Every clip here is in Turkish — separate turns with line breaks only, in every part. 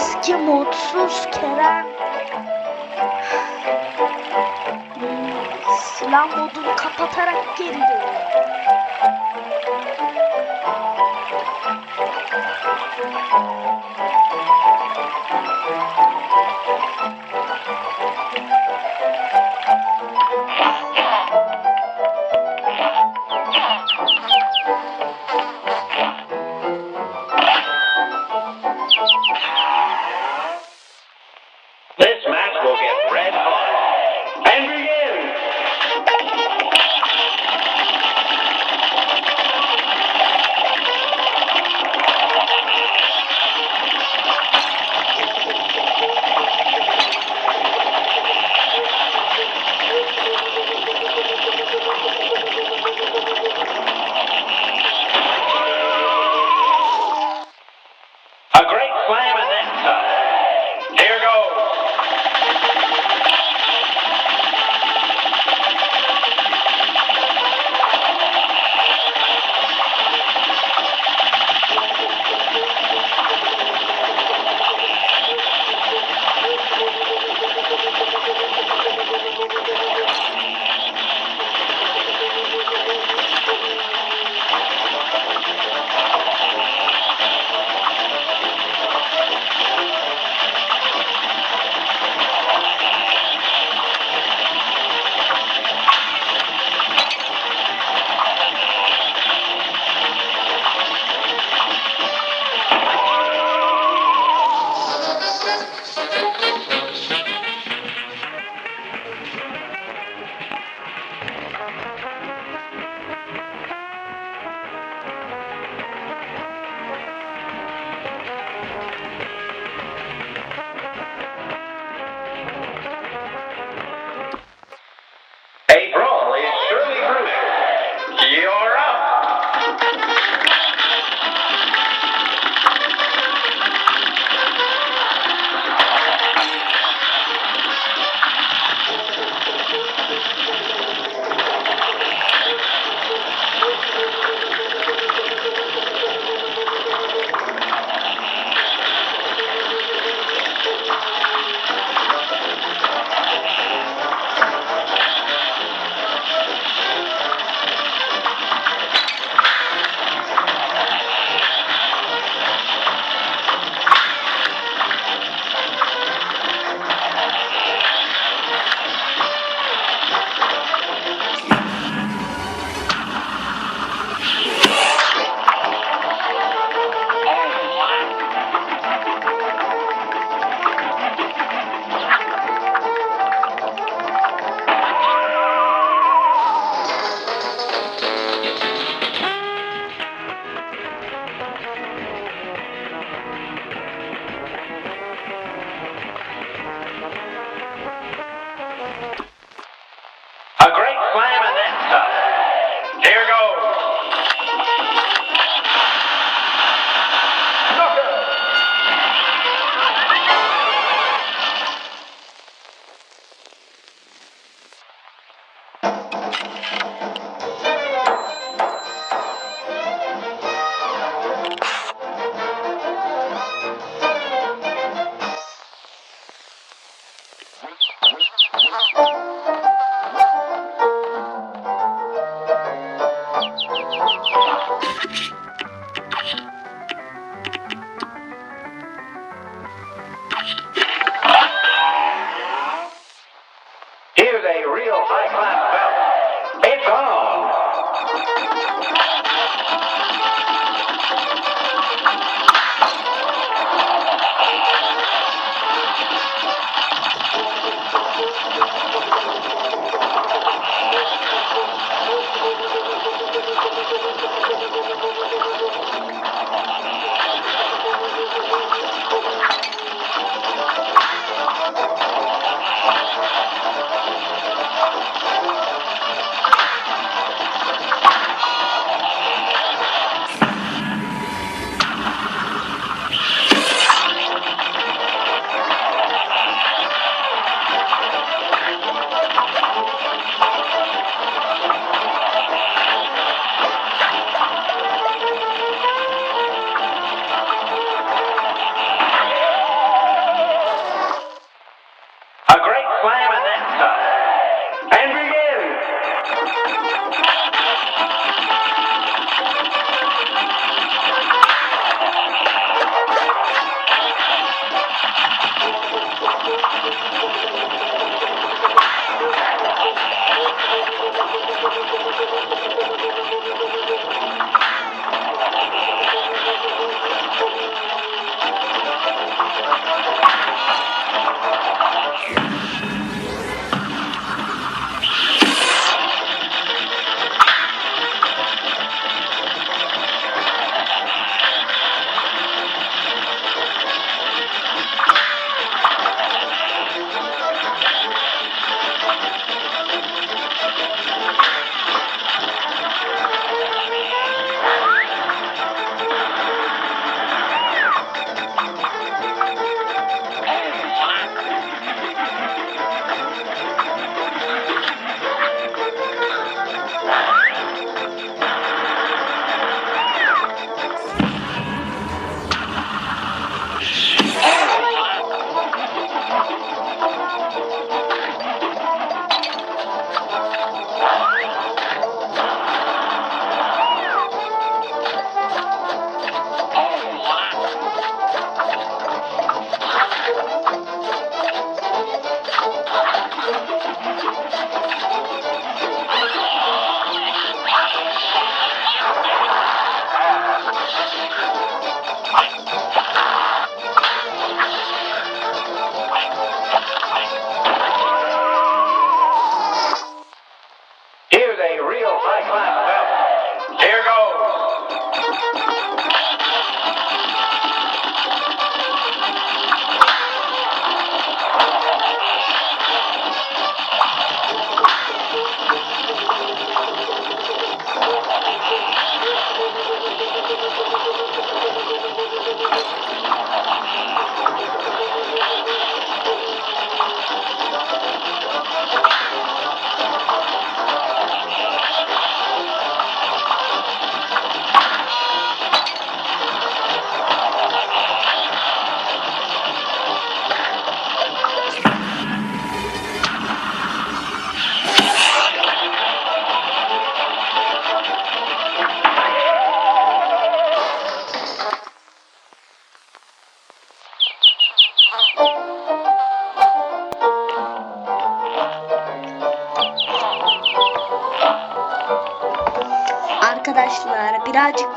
Eski mutsuz Kerem silah modunu kapatarak geri dönüyor.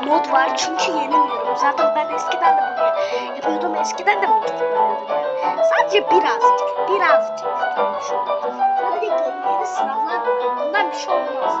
Mod var çünkü yenemiyorum. Zaten ben eskiden de bunu yapıyordum. Eskiden de kullanıyordum. Yani. Sadece birazcık, birazcık. Şöyle bir yeni sınavlar var. Bundan bir şey olmaz.